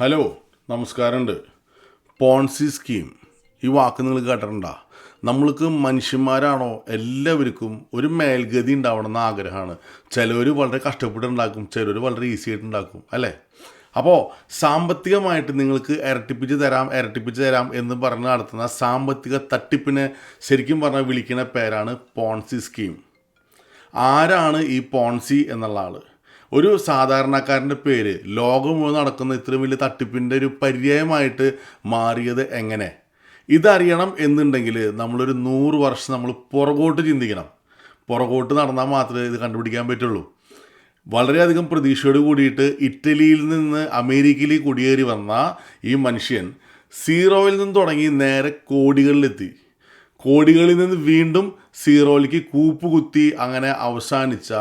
Hello നമസ്കാരമുണ്ട്. പോൺസി scheme ഈ വാക്ക് നിങ്ങൾ കേട്ടിട്ടുണ്ടോ? നമ്മൾക്ക് മനുഷ്യന്മാരാണോ എല്ലാവർക്കും ഒരു മേൽഗതി ഉണ്ടാവണം എന്ന ആഗ്രഹമാണ്. ചിലവർ വളരെ കഷ്ടപ്പെട്ടുണ്ടാക്കും ചിലവർ വളരെ ഈസി ആയിട്ടുണ്ടാക്കും അല്ലേ? അപ്പോൾ സാമ്പത്തികമായിട്ട് നിങ്ങൾക്ക് ഇരട്ടിപ്പിച്ച് തരാം ഇരട്ടിപ്പിച്ച് തരാം എന്ന് പറഞ്ഞ് നടത്തുന്ന സാമ്പത്തിക തട്ടിപ്പിനെ ശരിക്കും പറഞ്ഞാൽ വിളിക്കുന്ന പേരാണ് പോൺസി സ്കീം ആരാണ് ഈ പോൺസി എന്നുള്ള ആൾ? ഒരു സാധാരണക്കാരന്റെ പേര് ലോകം മുഴുവൻ നടക്കുന്ന ഇത്രയും വലിയ തട്ടിപ്പിന്റെ ഒരു പര്യായമായിട്ട് മാറിയത് എങ്ങനെ? ഇതറിയണം എന്നുണ്ടെങ്കിൽ നമ്മളൊരു നൂറ് വർഷം നമ്മൾ പുറകോട്ട് ചിന്തിക്കണം. പുറകോട്ട് നടന്നാൽ മാത്രമേ ഇത് കണ്ടുപിടിക്കാൻ പറ്റുള്ളൂ. വളരെയധികം പ്രതീക്ഷയോട് കൂടിയിട്ട് ഇറ്റലിയിൽ നിന്ന് അമേരിക്കയിലേക്ക് കുടിയേറി വന്ന ഈ മനുഷ്യൻ സീറോയിൽ നിന്ന് തുടങ്ങി നേരെ കോടികളിലെത്തി. കോടികളിൽ നിന്ന് വീണ്ടും സീറോയിലേക്ക് കൂപ്പുകുത്തി അങ്ങനെ അവസാനിച്ച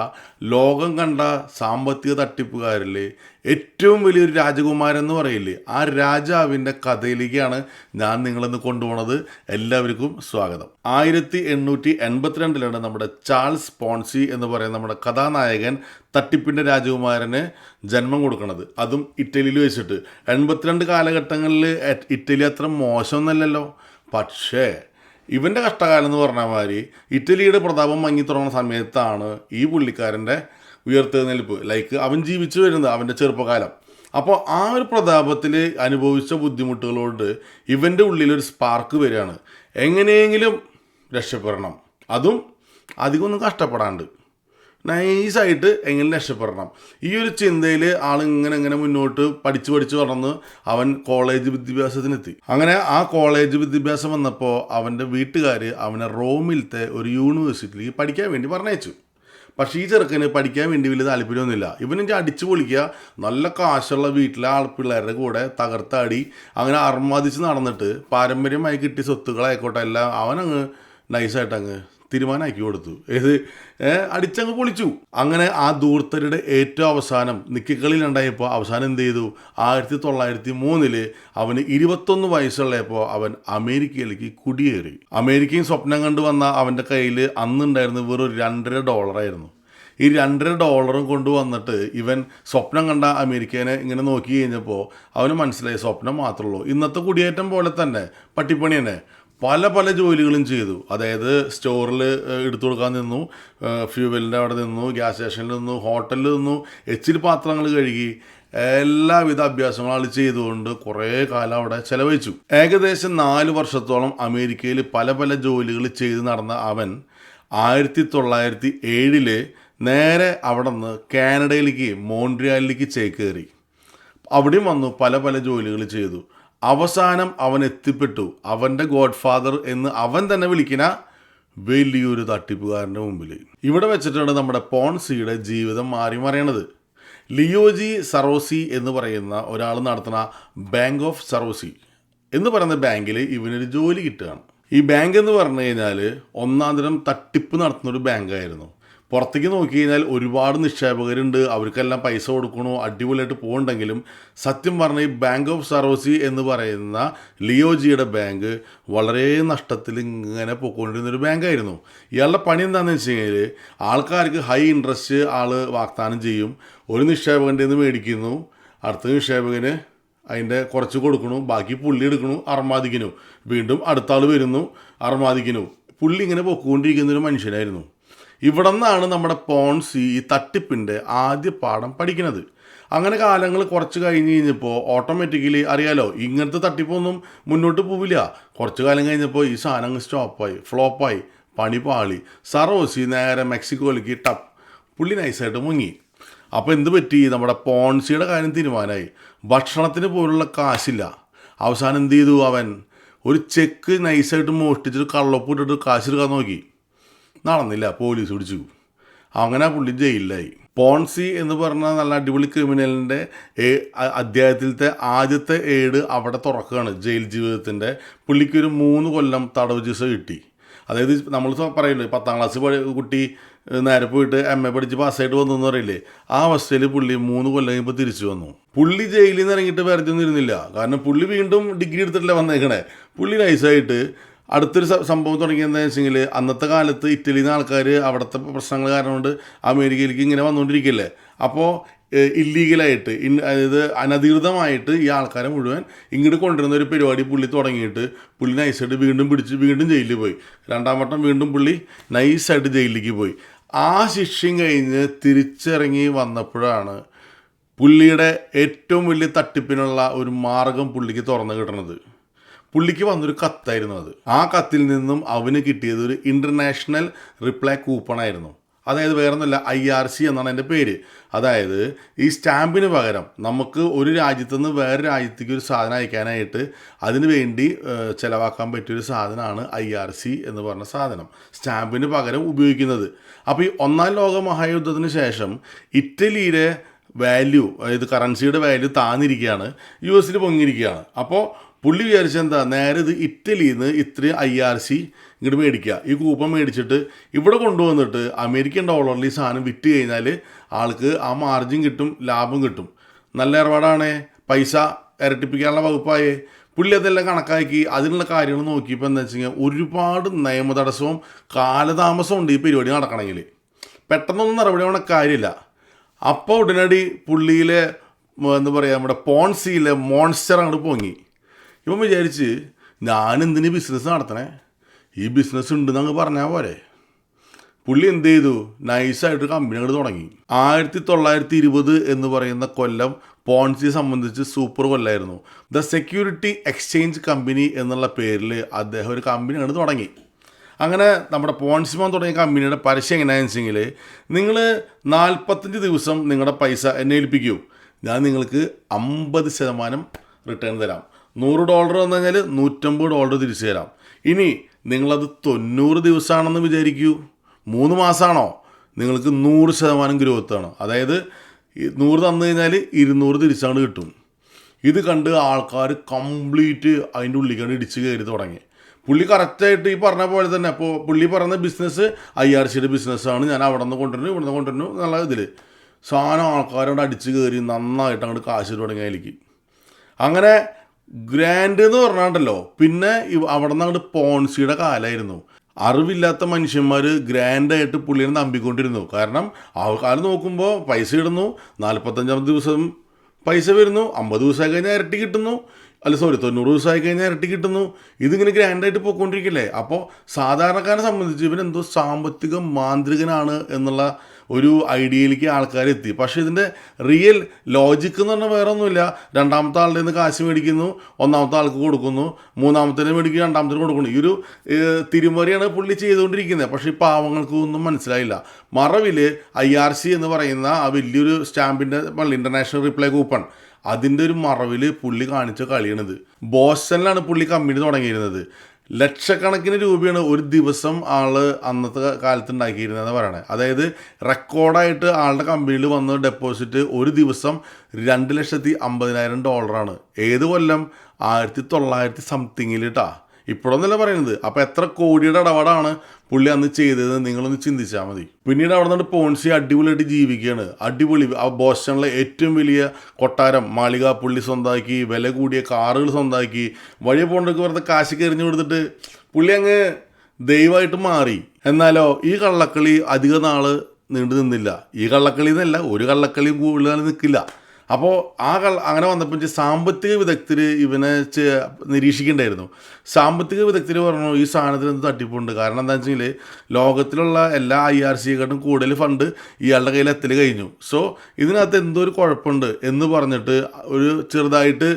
ലോകം കണ്ട സാമ്പത്തിക തട്ടിപ്പുകാരിൽ ഏറ്റവും വലിയൊരു രാജകുമാരൻ എന്ന് പറയില്ലേ? ആ രാജാവിന്റെ കഥയിലേക്കാണ് ഞാൻ നിങ്ങളിന്ന് കൊണ്ടുപോണത്. എല്ലാവർക്കും സ്വാഗതം. ആയിരത്തി എണ്ണൂറ്റി എൺപത്തിരണ്ടിലാണ് നമ്മുടെ ചാൾസ് പോൺസി എന്ന് പറയുന്ന നമ്മുടെ കഥാനായകൻ തട്ടിപ്പിന്റെ രാജകുമാരന് ജന്മം കൊടുക്കുന്നത് അതും ഇറ്റലിയിൽ വെച്ചിട്ട്. എൺപത്തിരണ്ട് കാലഘട്ടങ്ങളിൽ ഇറ്റലി അത്ര മോശമൊന്നുമല്ലല്ലോ. പക്ഷേ ഇവന്റെ കഷ്ടകാലം എന്ന് പറഞ്ഞാൽ മാതിരി ഇറ്റലിയുടെ പ്രതാപം മങ്ങി തുടങ്ങുന്ന സമയത്താണ് ഈ പുള്ളിക്കാരന്റെ ഉയർത്തെഴുന്നേൽപ്പ്. ലൈക്ക് അവൻ ജീവിച്ചു വരുന്നത് അവന്റെ ചെറുപ്പകാലം. അപ്പോൾ ആ ഒരു പ്രതാപത്തിൽ അനുഭവിച്ച ബുദ്ധിമുട്ടുകളോട് ഇവന്റെ ഉള്ളിലൊരു സ്പാർക്ക് വരികയാണ്. എങ്ങനെയെങ്കിലും രക്ഷപ്പെടണം. അതും അധികമൊന്നും കഷ്ടപ്പെടാണ്ട്. നൈസായിട്ട് എങ്ങനെ രക്ഷപ്പെടണം. ഈ ഒരു ചിന്തയിൽ ആൾ ഇങ്ങനെ ഇങ്ങനെ മുന്നോട്ട് പഠിച്ചു പഠിച്ചു വളർന്ന് അവൻ കോളേജ് വിദ്യാഭ്യാസത്തിനെത്തി. അങ്ങനെ ആ കോളേജ് വിദ്യാഭ്യാസം വന്നപ്പോൾ അവന്റെ വീട്ടുകാർ അവനെ റോമിലത്തെ ഒരു യൂണിവേഴ്സിറ്റിയിലേക്ക് പഠിക്കാൻ വേണ്ടി പറഞ്ഞയച്ചു. പക്ഷേ ഈ ചെറുക്കന് പഠിക്കാൻ വേണ്ടി വലിയ താല്പര്യമൊന്നുമില്ല. ഇവനെന്റെ അടിച്ചു പൊളിക്കുക നല്ല കാശുള്ള വീട്ടിലെ ആൾ പിള്ളേരുടെ കൂടെ തകർത്താടി അങ്ങനെ അർമാദിച്ച് നടന്നിട്ട് പാരമ്പര്യമായി കിട്ടിയ സ്വത്തുക്കളായിക്കോട്ടെ എല്ലാം അവനങ്ങ് നൈസായിട്ട് അങ്ങ് തീരുമാനമാക്കി കൊടുത്തു. ഏത്? അടിച്ചങ്ങ് പൊളിച്ചു. അങ്ങനെ ആ ദൂർത്തരുടെ ഏറ്റവും അവസാനം നിക്കക്കളിലുണ്ടായപ്പോൾ അവസാനം എന്ത് ചെയ്തു? ആയിരത്തി തൊള്ളായിരത്തി മൂന്നിൽ അവന് ഇരുപത്തൊന്ന് വയസ്സുള്ളപ്പോൾ അവൻ അമേരിക്കയിലേക്ക് കുടിയേറി. അമേരിക്കയും സ്വപ്നം കണ്ടു വന്ന അവന്റെ കയ്യിൽ അന്നുണ്ടായിരുന്നത് വെറും രണ്ടര ഡോളറായിരുന്നു. ഈ രണ്ടര ഡോളറും കൊണ്ടുവന്നിട്ട് ഇവൻ സ്വപ്നം കണ്ട അമേരിക്കനെ ഇങ്ങനെ നോക്കി കഴിഞ്ഞപ്പോൾ അവന് മനസ്സിലായി സ്വപ്നം മാത്രമേ ഉള്ളൂ. ഇന്നത്തെ കുടിയേറ്റം പോലെ തന്നെ പട്ടിപ്പണി തന്നെ പല പല ജോലികളും ചെയ്തു. അതായത് സ്റ്റോറിൽ എടുത്തു കൊടുക്കാൻ നിന്നു ഫ്യൂവലിന്റെ അവിടെ നിന്നു ഗ്യാസ് സ്റ്റേഷനിൽ നിന്നു ഹോട്ടലിൽ നിന്നു എച്ചിൽ പാത്രങ്ങൾ കഴുകി എല്ലാവിധ അഭ്യാസങ്ങളും ആൾ ചെയ്തുകൊണ്ട് കുറേ കാലം അവിടെ ചെലവഴിച്ചു. ഏകദേശം നാല് വർഷത്തോളം അമേരിക്കയിൽ പല പല ജോലികൾ ചെയ്ത് നടന്ന അവൻ ആയിരത്തി തൊള്ളായിരത്തി ഏഴിൽ നേരെ അവിടെ നിന്ന് കാനഡയിലേക്ക് മോൺട്രിയാലിലേക്ക് ചേക്കേറി. അവിടെയും വന്നു പല പല ജോലികൾ ചെയ്തു. അവസാനം അവൻ എത്തിപ്പെട്ടു. അവന്റെ ഗോഡ് ഫാദർ എന്ന് അവൻ തന്നെ വിളിക്കുന്ന വലിയൊരു തട്ടിപ്പുകാരന്റെ മുമ്പിൽ ഇവിടെ വെച്ചിട്ടാണ് നമ്മുടെ പോൺസിയുടെ ജീവിതം മാറി മറിയണത് ലിയോജി സറോസി എന്ന് പറയുന്ന ഒരാൾ നടത്തുന്ന ബാങ്ക് ഓഫ് സറോസി എന്ന് പറയുന്ന ബാങ്കിൽ ഇവനൊരു ജോലി കിട്ടുകയാണ്. ഈ ബാങ്ക് എന്ന് പറഞ്ഞു കഴിഞ്ഞാൽ ഒന്നാം തരം തട്ടിപ്പ് നടത്തുന്ന ഒരു ബാങ്കായിരുന്നു. പുറത്തേക്ക് നോക്കി കഴിഞ്ഞാൽ ഒരുപാട് നിക്ഷേപകരുണ്ട്. അവർക്കെല്ലാം പൈസ കൊടുക്കണോ അടിപൊളിയായിട്ട് പോകുന്നുണ്ടെങ്കിലും സത്യം പറഞ്ഞാൽ ഈ ബാങ്ക് ഓഫ് സർവീസി എന്ന് പറയുന്ന ലിയോജിയുടെ ബാങ്ക് വളരെ നഷ്ടത്തിൽ ഇങ്ങനെ പോയിക്കൊണ്ടിരുന്ന ഒരു ബാങ്കായിരുന്നു ഇയാളുടെ പണി എന്താണെന്ന് വെച്ച് കഴിഞ്ഞാൽ ആൾക്കാർക്ക് ഹൈ ഇൻട്രസ്റ്റ് ആൾ വാഗ്ദാനം ചെയ്യും. ഒരു നിക്ഷേപകന്റെ നിന്ന് മേടിക്കുന്നു. അടുത്ത നിക്ഷേപകന് അതിന്റെ കുറച്ച് കൊടുക്കണു. ബാക്കി പുള്ളി എടുക്കണു. അർമാദിക്കണു വീണ്ടും അടുത്ത ആൾ വരുന്നു. അർമാദിക്കണു പുള്ളി ഇങ്ങനെ പൊക്കോണ്ടിരിക്കുന്നൊരു മനുഷ്യനായിരുന്നു. ഇവിടെ നിന്നാണ് നമ്മുടെ പോൺസി ഈ തട്ടിപ്പിന്റെ ആദ്യ പാഠം പഠിക്കുന്നത്. അങ്ങനെ കാലങ്ങൾ കുറച്ച് കഴിഞ്ഞ് കഴിഞ്ഞപ്പോൾ ഓട്ടോമാറ്റിക്കലി അറിയാലോ ഇങ്ങനത്തെ തട്ടിപ്പൊന്നും മുന്നോട്ട് പോവില്ല. കുറച്ച് കാലം കഴിഞ്ഞപ്പോൾ ഈ സാധനം അങ്ങ് സ്റ്റോപ്പായി ഫ്ലോപ്പായി പണി പാളി. സറോസി നേരെ മെക്സിക്കോയിലേക്ക് ടപ്പ് പുള്ളി നൈസായിട്ട് മുങ്ങി. അപ്പോൾ എന്ത് പറ്റി? നമ്മുടെ പോൺസിയുടെ കാര്യം തീരുമാനമായി. ഭക്ഷണത്തിന് പോലുള്ള കാശില്ല. അവസാനം എന്ത് ചെയ്തു അവൻ? ഒരു ചെക്ക് നൈസായിട്ട് മോഷ്ടിച്ചിട്ട് കള്ളപ്പൂട്ടിട്ട് കാശെടുക്കാൻ നോക്കി. നടന്നില്ല പോലീസ് പിടിച്ചു. അങ്ങനെ പുള്ളി ജയിലിലായി. പോൺസി എന്ന് പറഞ്ഞ നല്ല അടിപൊളി ക്രിമിനലിന്റെ അധ്യായത്തിലത്തെ ആദ്യത്തെ ഏട് അവിടെ തുറക്കുകയാണ് ജയിൽ ജീവിതത്തിന്റെ പുള്ളിക്കൊരു മൂന്ന് കൊല്ലം തടവ് ശിക്ഷ കിട്ടി. അതായത് നമ്മൾ പറയുന്നത് പത്താം ക്ലാസ് കുട്ടി നേരെ പോയിട്ട് എം എ പഠിച്ച് പാസ്സായിട്ട് വന്നു എന്ന് പറയില്ലേ? ആ അവസ്ഥയിൽ പുള്ളി മൂന്ന് കൊല്ലം കഴിയുമ്പോൾ തിരിച്ചു വന്നു. പുള്ളി ജയിലിൽ നിന്ന് ഇറങ്ങിയിട്ട് വെറുതെ ഒന്നും ഇരുന്നില്ല. കാരണം പുള്ളി വീണ്ടും ഡിഗ്രി എടുത്തിട്ടില്ല വന്നേക്കണേ. പുള്ളി നൈസായിട്ട് അടുത്തൊരു സംഭവം തുടങ്ങിയെന്ന് വെച്ചെങ്കിൽ അന്നത്തെ കാലത്ത് ഇറ്റലിയിൽ നിന്ന് ആൾക്കാർ അവിടുത്തെ പ്രശ്നങ്ങൾ കാരണം കൊണ്ട് അമേരിക്കയിലേക്ക് ഇങ്ങനെ വന്നുകൊണ്ടിരിക്കില്ലേ അപ്പോൾ ഇല്ലീഗലായിട്ട് ഇൻ അതായത് അനധികൃതമായിട്ട് ഈ ആൾക്കാരെ മുഴുവൻ ഇങ്ങോട്ട് കൊണ്ടുവരുന്ന ഒരു പരിപാടി പുള്ളി തുടങ്ങിയിട്ട് പുള്ളി നൈസായിട്ട് വീണ്ടും പിടിച്ച് വീണ്ടും ജയിലിൽ പോയി. രണ്ടാം വട്ടം വീണ്ടും പുള്ളി നൈസായിട്ട് ജയിലിലേക്ക് പോയി. ആ ശിക്ഷയും കഴിഞ്ഞ് തിരിച്ചിറങ്ങി വന്നപ്പോഴാണ് പുള്ളിയുടെ ഏറ്റവും വലിയ തട്ടിപ്പിനുള്ള ഒരു മാർഗം പുള്ളിക്ക് തുറന്നു കിട്ടണത്. പുള്ളിക്ക് വന്നൊരു കത്തായിരുന്നു അത്. ആ കത്തിൽ നിന്നും അവന് കിട്ടിയത് ഒരു ഇന്റർനാഷണൽ റിപ്ലൈ കൂപ്പണായിരുന്നു അതായത് വേറെ ഒന്നുമില്ല ഐ ആർ സി എന്നാണ് എന്റെ പേര്. അതായത് ഈ സ്റ്റാമ്പിന് പകരം നമുക്ക് ഒരു രാജ്യത്തു നിന്ന് വേറെ രാജ്യത്തേക്ക് ഒരു സാധനം അയക്കാനായിട്ട് അതിന് വേണ്ടി ചിലവാക്കാൻ പറ്റിയൊരു സാധനമാണ് ഐ ആർ സി എന്ന് പറഞ്ഞ സാധനം. സ്റ്റാമ്പിന് പകരം ഉപയോഗിക്കുന്നത്. അപ്പോൾ ഈ ഒന്നാം ലോക മഹായുദ്ധത്തിന് ശേഷം ഇറ്റലിയിലെ വാല്യൂ അതായത് കറൻസിയുടെ വാല്യൂ താന്നിരിക്കുകയാണ്. യു എസിൽ പൊങ്ങിയിരിക്കുകയാണ്. അപ്പോൾ പുള്ളി വിചാരിച്ചെന്താ? നേരെ ഇത് ഇറ്റലിയിൽ നിന്ന് ഇത്രയും ഐ ആർ സി ഇങ്ങോട്ട് മേടിക്കുക ഈ കൂപ്പൺ മേടിച്ചിട്ട് ഇവിടെ കൊണ്ടുവന്നിട്ട് അമേരിക്കൻ ഡോളറിൽ ഈ സാധനം വിറ്റ് കഴിഞ്ഞാൽ ആൾക്ക് ആ മാർജിൻ കിട്ടും ലാഭം കിട്ടും. നല്ല ഇടപാടാണ് പൈസ ഇരട്ടിപ്പിക്കാനുള്ള വകുപ്പായേ. പുള്ളി അതെല്ലാം കണക്കാക്കി അതിനുള്ള കാര്യങ്ങൾ നോക്കിയപ്പോൾ എന്താ വെച്ച് കഴിഞ്ഞാൽ ഒരുപാട് നിയമതടസ്സവും കാലതാമസവും ഉണ്ട് ഈ പരിപാടി നടക്കണമെങ്കിൽ. പെട്ടെന്നൊന്നും നടപടി വേണ്ട കാര്യമില്ല. അപ്പോൾ ഉടനടി പുള്ളിയിലെ എന്താ പറയുക നമ്മുടെ പോൺസിയിലെ മോൺസ്റ്റർ അങ്ങോട്ട് പൊങ്ങി. ഇവൻ വിചാരിച്ച് ഞാൻ എന്തിന് ബിസിനസ് നടത്തണേ? ഈ ബിസിനസ് ഉണ്ടെന്ന് അങ്ങ് പറഞ്ഞാൽ പോരെ. പുള്ളി എന്ത് ചെയ്തു? നൈസായിട്ട് കമ്പനി തുടങ്ങി ആയിരത്തി തൊള്ളായിരത്തി ഇരുപത് എന്ന് പറയുന്ന കൊല്ലം പോൺസിയെ സംബന്ധിച്ച് സൂപ്പർ കൊല്ലായിരുന്നു. ദ സെക്യൂരിറ്റി എക്സ്ചേഞ്ച് കമ്പനി എന്നുള്ള പേരിൽ അദ്ദേഹം ഒരു കമ്പനി തുടങ്ങി. അങ്ങനെ നമ്മുടെ പോൺസിമോൻ തുടങ്ങിയ കമ്പനിയുടെ പരസ്യം എങ്ങനെയാണെന്ന് വെച്ചെങ്കിൽ നിങ്ങൾ നാൽപ്പത്തഞ്ച് ദിവസം നിങ്ങളുടെ പൈസ എന്നെ ഏൽപ്പിക്കൂ. ഞാൻ നിങ്ങൾക്ക് അമ്പത് ശതമാനം റിട്ടേൺ തരാം. നൂറ് ഡോളർ വന്നു കഴിഞ്ഞാൽ നൂറ്റമ്പത് ഡോളർ തിരിച്ചു തരാം. ഇനി നിങ്ങളത് തൊണ്ണൂറ് ദിവസമാണെന്ന് വിചാരിക്കൂ. മൂന്ന് മാസമാണോ നിങ്ങൾക്ക് നൂറ് ശതമാനം ഗ്രോത്ത് ആണ് അതായത് നൂറ് തന്നു കഴിഞ്ഞാൽ ഇരുന്നൂറ് തിരിച്ചാണ് കിട്ടും. ഇത് കണ്ട് ആൾക്കാർ കംപ്ലീറ്റ് അതിന്റെ ഉള്ളിലേക്കാണ് ഇടിച്ച് കയറി തുടങ്ങി. പുള്ളി കറക്റ്റായിട്ട് ഈ പറഞ്ഞ പോലെ തന്നെ അപ്പോൾ പുള്ളി പറയുന്ന ബിസിനസ് ഐ ആർ സിയുടെ ബിസിനസ്സാണ്. ഞാൻ അവിടെ നിന്ന് കൊണ്ടുവരുന്നു ഇവിടെ നിന്ന് കൊണ്ടുവരുന്നു എന്നുള്ള ഇതിൽ സാധനം ആൾക്കാരോട് അടിച്ച് കയറി നന്നായിട്ട് അങ്ങോട്ട് കാശ് തുടങ്ങി അങ്ങനെ ഗ്രാൻഡ് എന്ന് പറഞ്ഞാണ്ടല്ലോ. പിന്നെ അവിടെ നിന്ന് അങ്ങോട്ട് പോൺസിയുടെ കാലമായിരുന്നു അറിവില്ലാത്ത മനുഷ്യന്മാർ ഗ്രാൻഡായിട്ട് പുള്ളിയെ നമ്പിക്കൊണ്ടിരുന്നു. കാരണം ആ കാലം നോക്കുമ്പോൾ പൈസ ഇടുന്നു നാൽപ്പത്തഞ്ചാം ദിവസം പൈസ വരുന്നു അമ്പത് ദിവസമായി കഴിഞ്ഞാൽ ഇരട്ടി കിട്ടുന്നു അല്ല സോറി തൊണ്ണൂറ് ദിവസമായി കഴിഞ്ഞാൽ ഇരട്ടി കിട്ടുന്നു. ഇതിങ്ങനെ ഗ്രാൻഡായിട്ട് പോയിക്കൊണ്ടിരിക്കില്ലേ? അപ്പോൾ സാധാരണക്കാരനെ സംബന്ധിച്ച് ഇവൻ എന്തോ സാമ്പത്തിക മാന്ത്രികനാണ് എന്നുള്ള ഒരു ഐഡിയയിലേക്ക് ആൾക്കാർ എത്തി പക്ഷേ ഇതിന്റെ റിയൽ ലോജിക്ക് എന്ന് പറഞ്ഞാൽ വേറെ ഒന്നുമില്ല രണ്ടാമത്തെ ആളുടെ നിന്ന് കാശ് മേടിക്കുന്നു ഒന്നാമത്തെ ആൾക്ക് കൊടുക്കുന്നു മൂന്നാമത്തേന് മേടിക്കുന്നു രണ്ടാമത്തേന് കൊടുക്കുന്നു. ഈ ഒരു തിരുമറിയാണ് തിരിമറിയാണ് പുള്ളി ചെയ്തുകൊണ്ടിരിക്കുന്നത്. പക്ഷേ ഈ പാവങ്ങൾക്ക് ഒന്നും മനസ്സിലായില്ല. മറവിൽ ഐ ആർ സി എന്ന് പറയുന്ന ആ വലിയൊരു സ്റ്റാമ്പിന്റെ ഇന്റർനാഷണൽ റിപ്ലൈ കൂപ്പൺ അതിന്റെ ഒരു മറവിൽ പുള്ളി കാണിച്ച കളിയാണിത്. ബോസ്റ്റണിലാണ് പുള്ളി കമ്പനി തുടങ്ങിയിരുന്നത്. ലക്ഷക്കണക്കിന് രൂപയാണ് ഒരു ദിവസം ആൾ അന്നത്തെ കാലത്ത് ഉണ്ടാക്കിയിരുന്നതെന്ന് പറയണേ. അതായത് റെക്കോർഡായിട്ട് ആളുടെ കമ്പനിയിൽ വന്ന ഡെപ്പോസിറ്റ് ഒരു ദിവസം രണ്ട് ലക്ഷത്തി അമ്പതിനായിരം ഡോളറാണ്. ഏത് കൊല്ലം? ആയിരത്തി തൊള്ളായിരത്തി സംതിങ്ങിൽ കേട്ടാ ഇപ്പോഴൊന്നല്ല പറയുന്നത്. അപ്പോൾ എത്ര കോടിയുടെ ഇടപാടാണ് പുള്ളി അന്ന് ചെയ്തത് നിങ്ങളൊന്ന് ചിന്തിച്ചാൽ മതി. പിന്നീട് അവിടെ നിന്ന് പോൺസി അടിപൊളിയായിട്ട് ജീവിക്കുകയാണ്. അടിപൊളി. ആ ബോസ്റ്റണിലെ ഏറ്റവും വലിയ കൊട്ടാരം. മാളിക പുള്ളി സ്വന്തമാക്കി വില കൂടിയ കാറുകൾ സ്വന്തമാക്കി. വഴി പോണ്ടൊക്കെ വെറുതെ കാശ് കരിഞ്ഞു കൊടുത്തിട്ട് പുള്ളി അങ്ങ് ദൈവമായിട്ട് മാറി. എന്നാലോ ഈ കള്ളക്കളി അധിക നാൾ നീണ്ടു നിന്നില്ല. ഈ കള്ളക്കളി എന്നല്ല ഒരു കള്ളക്കളിയും കൂടുതൽ നിൽക്കില്ല. അപ്പോൾ ആ കള അങ്ങനെ വന്നപ്പോൾ സാമ്പത്തിക വിദഗ്ധർ ഇവനെ നിരീക്ഷിക്കേണ്ടായിരുന്നു. സാമ്പത്തിക വിദഗ്ധർ പറഞ്ഞു ഈ സാധനത്തിന് എന്ത് തട്ടിപ്പുണ്ട്? കാരണം എന്താ വെച്ചാൽ ലോകത്തിലുള്ള എല്ലാ ഐ ആർ സിയെക്കാട്ടും കൂടുതൽ ഫണ്ട് ഇയാളുടെ കയ്യിൽ എത്തൽ കഴിഞ്ഞു. സോ ഇതിനകത്ത് എന്തോ ഒരു കുഴപ്പമുണ്ട് എന്ന് പറഞ്ഞിട്ട് ഒരു ചെറുതായിട്ട്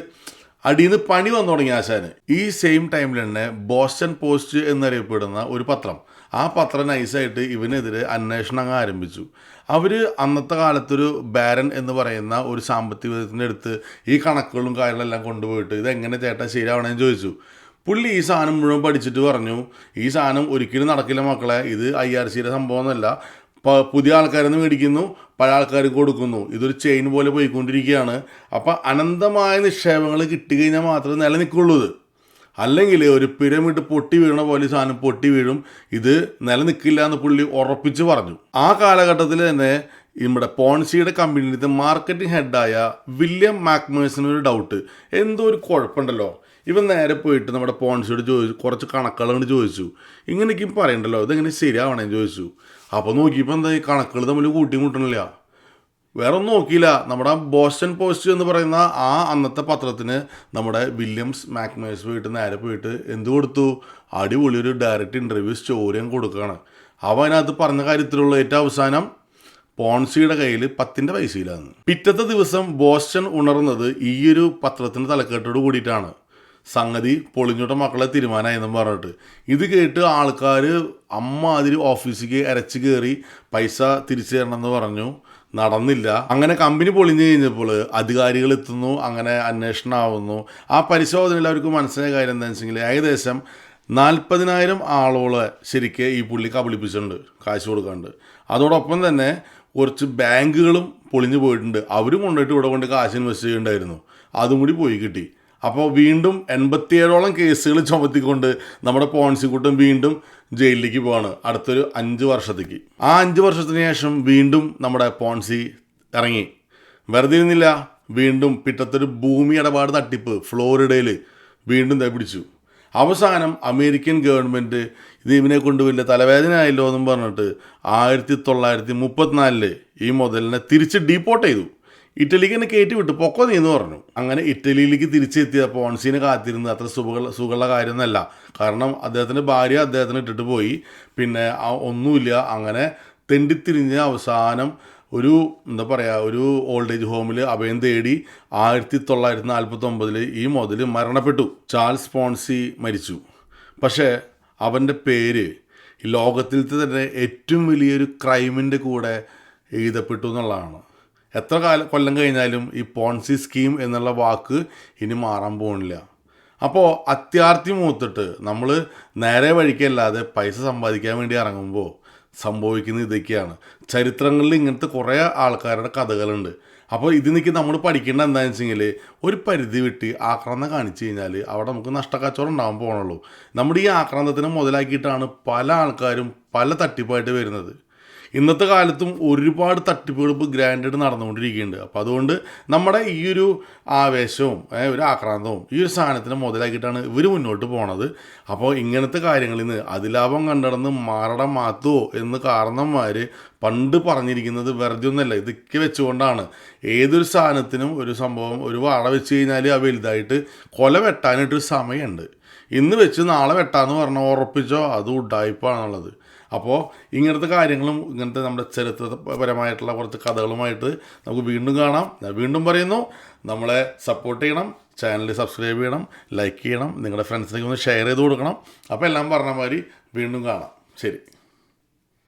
അടിയിൽ നിന്ന് പണി വന്നു തുടങ്ങി ആശാന്. ഈ സെയിം ടൈമിൽ തന്നെ ബോസ്റ്റൺ പോസ്റ്റ് എന്നറിയപ്പെടുന്ന ഒരു പത്രം. ആ പത്രം നൈസായിട്ട് ഇവനെതിരെ അന്വേഷണം അങ്ങ് ആരംഭിച്ചു. അവർ അന്നത്തെ കാലത്തൊരു ബാരൻ എന്ന് പറയുന്ന ഒരു സാമ്പത്തിക വിധത്തിന്റെ അടുത്ത് ഈ കണക്കുകളും കാര്യങ്ങളെല്ലാം കൊണ്ടുപോയിട്ട് ഇത് എങ്ങനെ ചേട്ടാ ശരിയാവണമെന്ന് ചോദിച്ചു. പുള്ളി ഈ സാധനം മുഴുവൻ പഠിച്ചിട്ട് പറഞ്ഞു ഈ സാധനം ഒരിക്കലും നടക്കില്ല മക്കളെ ഇത് ഐ ആർ സിയുടെ സംഭവമൊന്നുമല്ല. പുതിയ ആൾക്കാരെന്ന് മേടിക്കുന്നു പഴയ ആൾക്കാർക്ക് കൊടുക്കുന്നു. ഇതൊരു ചെയിൻ പോലെ പോയിക്കൊണ്ടിരിക്കുകയാണ്. അപ്പം അനന്തമായ നിക്ഷേപങ്ങൾ കിട്ടിക്കഴിഞ്ഞാൽ മാത്രമേ നിലനിൽക്കുള്ളൂ അല്ലെങ്കിൽ ഒരു പിരമിഡ് പൊട്ടി വീണ പോലെ സാധനം പൊട്ടി വീഴും. ഇത് നിലനിൽക്കില്ല എന്ന് പുള്ളി ഉറപ്പിച്ച് പറഞ്ഞു. ആ കാലഘട്ടത്തിൽ തന്നെ നമ്മുടെ പോൺസിയുടെ കമ്പനിയിലത്തെ മാർക്കറ്റിംഗ് ഹെഡായ വില്യം മാക്മേഴ്സിന് ഒരു ഡൗട്ട് എന്തോ ഒരു കുഴപ്പമുണ്ടല്ലോ. ഇവൻ നേരെ പോയിട്ട് നമ്മുടെ പോൺസിയോട് ചോദിച്ചു കുറച്ച് കണക്കുകളോട് ചോദിച്ചു. ഇങ്ങനെയൊക്കെയും പറയണ്ടല്ലോ ഇതെങ്ങനെ ശരിയാവണേന്ന് ചോദിച്ചു. അപ്പോൾ നോക്കിയപ്പോൾ എന്താ ഈ കണക്കുകൾ തമ്മിൽ കൂട്ടി മുട്ടണില്ല വേറെ ഒന്നും നോക്കിയില്ല. നമ്മുടെ ബോസ്റ്റൺ പോസ്റ്റ് എന്ന് പറയുന്ന ആ അന്നത്തെ പത്രത്തിന് നമ്മുടെ വില്യംസ് മാക്മേഴ്സ് പോയിട്ട് നേരെ പോയിട്ട് എന്ത് കൊടുത്തു? അടിപൊളി ഒരു ഡയറക്റ്റ് ഇന്റർവ്യൂ സ്റ്റോറിയും കൊടുക്കുകയാണ്. അവ അതിനകത്ത് പറഞ്ഞ കാര്യത്തിലുള്ള ഏറ്റവും അവസാനം പോൺസിയുടെ കയ്യിൽ പത്തിന്റെ പൈസയിലാണ് പിറ്റത്തെ ദിവസം ബോസ്റ്റൺ ഉണർന്നത് ഈയൊരു പത്രത്തിന്റെ തലക്കെട്ടോട് കൂടിയിട്ടാണ്. സംഗതി പൊളിഞ്ഞോട്ട മക്കളെ തീരുമാനമായെന്നും പറഞ്ഞിട്ട്. ഇത് കേട്ട് ആൾക്കാർ അമ്മ അതിൽ ഓഫീസിലേക്ക് അരച്ച് കയറി പൈസ തിരിച്ചു തരണമെന്ന് പറഞ്ഞു. നടന്നില്ല. അങ്ങനെ കമ്പനി പൊളിഞ്ഞു കഴിഞ്ഞപ്പോൾ അധികാരികൾ എത്തുന്നു അങ്ങനെ അന്വേഷണം ആവുന്നു. ആ പരിശോധനയിൽ അവർക്ക് മനസ്സിലായ കാര്യം എന്താണെന്ന് വെച്ചെങ്കിൽ ഏകദേശം നാൽപ്പതിനായിരം ആളോളെ ശരിക്ക് ഈ പുള്ളി കബളിപ്പിച്ചിട്ടുണ്ട് കാശ് കൊടുക്കാണ്ട്. അതോടൊപ്പം തന്നെ കുറച്ച് ബാങ്കുകളും പൊളിഞ്ഞു പോയിട്ടുണ്ട്. അവരും കൊണ്ടുപോയിട്ട് ഇവിടെ കൊണ്ട് കാശ് ഇൻവെസ്റ്റ് ചെയ്യുന്നുണ്ടായിരുന്നു അതും കൂടി പോയി കിട്ടി. അപ്പോൾ വീണ്ടും എൺപത്തിയേഴോളം കേസുകൾ ചുമത്തിക്കൊണ്ട് നമ്മുടെ പോൺസിക്കൂട്ടം വീണ്ടും ജയിലിലേക്ക് പോവാണ് അടുത്തൊരു അഞ്ച് വർഷത്തേക്ക്. ആ അഞ്ച് വർഷത്തിന് ശേഷം വീണ്ടും നമ്മുടെ പോൺസി ഇറങ്ങി. വെറുതെ ഇരുന്നില്ല വീണ്ടും പിറ്റത്തൊരു ഭൂമി ഇടപാട് തട്ടിപ്പ് ഫ്ലോറിഡയിൽ വീണ്ടും പിടിച്ചു. അവസാനം അമേരിക്കൻ ഗവൺമെന്റ് ഇത് ഇവനെ കൊണ്ട് വലിയ തലവേദന ആയല്ലോ എന്നും പറഞ്ഞിട്ട് ആയിരത്തി തൊള്ളായിരത്തി മുപ്പത്തിനാലിൽ ഈ മുതലിനെ തിരിച്ച് ഡീപ്പോർട്ട് ചെയ്തു. ഇറ്റലിക്ക് തന്നെ കയറ്റി വിട്ടു. പൊക്കോ നീ എന്ന് പറഞ്ഞു. അങ്ങനെ ഇറ്റലിയിലേക്ക് തിരിച്ചെത്തിയ പോൺസിനെ കാത്തിരുന്നത് അത്ര സുഖ സുഖമുള്ള കാര്യമൊന്നുമല്ല കാരണം അദ്ദേഹത്തിന്റെ ഭാര്യ അദ്ദേഹത്തിന് ഇട്ടിട്ട് പോയി. പിന്നെ ഒന്നുമില്ല. അങ്ങനെ തെണ്ടിത്തിരിഞ്ഞ് അവസാനം ഒരു എന്താ പറയുക ഒരു ഓൾഡ് ഏജ് ഹോമിൽ അഭയം തേടി ആയിരത്തി തൊള്ളായിരത്തി നാൽപ്പത്തി ഒമ്പതിൽ ഈ മുതൽ മരണപ്പെട്ടു. ചാൾസ് പോൺസി മരിച്ചു. പക്ഷേ അവന്റെ പേര് ലോകത്തിലത്തെ തന്നെ ഏറ്റവും വലിയൊരു ക്രൈമിന്റെ കൂടെ എഴുതപ്പെട്ടു എന്നുള്ളതാണ്. എത്ര കാലം കൊല്ലം കഴിഞ്ഞാലും ഈ പോൺസി സ്കീം എന്നുള്ള വാക്ക് ഇനി മാറാൻ പോകുന്നില്ല അപ്പോൾ അത്യാർത്തി മൂത്തിട്ട് നമ്മൾ നേരെ വഴിക്കല്ലാതെ പൈസ സമ്പാദിക്കാൻ വേണ്ടി ഇറങ്ങുമ്പോൾ സംഭവിക്കുന്നത് ഇതൊക്കെയാണ്. ചരിത്രങ്ങളിൽ ഇങ്ങനത്തെ കുറേ ആൾക്കാരുടെ കഥകളുണ്ട്. അപ്പോൾ ഇതിനൊക്കെ നമ്മൾ പഠിക്കേണ്ട എന്താണെന്ന് വെച്ചെങ്കിൽ ഒരു പരിധി വിട്ട് ആക്രമണം കാണിച്ചു കഴിഞ്ഞാൽ അവിടെ നമുക്ക് നഷ്ടക്കച്ചവടം ഉണ്ടാകാൻ പോകണുള്ളൂ നമ്മുടെ ഈ ആക്രമണത്തിനെ മുതലാക്കിയിട്ടാണ് പല ആൾക്കാരും പല തട്ടിപ്പായിട്ട് വരുന്നത്. ഇന്നത്തെ കാലത്തും ഒരുപാട് തട്ടിപ്പുകൾ ഇപ്പോൾ ഗ്രാൻഡഡ് നടന്നുകൊണ്ടിരിക്കുന്നുണ്ട്. അപ്പോൾ അതുകൊണ്ട് നമ്മുടെ ഈ ഒരു ആവേശവും ഒരു ആക്രാന്തവും ഈ ഒരു സാധനത്തിനെ മുതലാക്കിയിട്ടാണ് ഇവർ മുന്നോട്ട് പോണത്. അപ്പോൾ ഇങ്ങനത്തെ കാര്യങ്ങളിൽ നിന്ന് അതിലാഭം കണ്ടിടന്ന് മാറട മാത്തുവോ എന്ന് കാരണന്മാർ പണ്ട് പറഞ്ഞിരിക്കുന്നത് വെറുതെ ഒന്നല്ല ഇതൊക്കെ വെച്ചുകൊണ്ടാണ്. ഏതൊരു സാധനത്തിനും ഒരു സംഭവം ഒരു വാട വെച്ച് കഴിഞ്ഞാൽ ആ വലുതായിട്ട് കൊല വെട്ടാനായിട്ടൊരു സമയമുണ്ട്. ഇന്ന് വെച്ച് നാളെ വെട്ടാന്ന് പറഞ്ഞാൽ ഉറപ്പിച്ചോ? അത് ഉഡായിപ്പാണുള്ളത് അപ്പോൾ ഇങ്ങനത്തെ കാര്യങ്ങളും ഇങ്ങനത്തെ നമ്മുടെ ചരിത്രപരമായിട്ടുള്ള കുറച്ച് കഥകളുമായിട്ട് നമുക്ക് വീണ്ടും കാണാം. വീണ്ടും പറയുന്നു നമ്മളെ സപ്പോർട്ട് ചെയ്യണം ചാനൽ സബ്സ്ക്രൈബ് ചെയ്യണം ലൈക്ക് ചെയ്യണം നിങ്ങളുടെ ഫ്രണ്ട്സിനൊക്കെ ഒന്ന് ഷെയർ ചെയ്ത് കൊടുക്കണം. അപ്പോൾ എല്ലാം പറഞ്ഞ മാതിരി വീണ്ടും കാണാം. ശരി.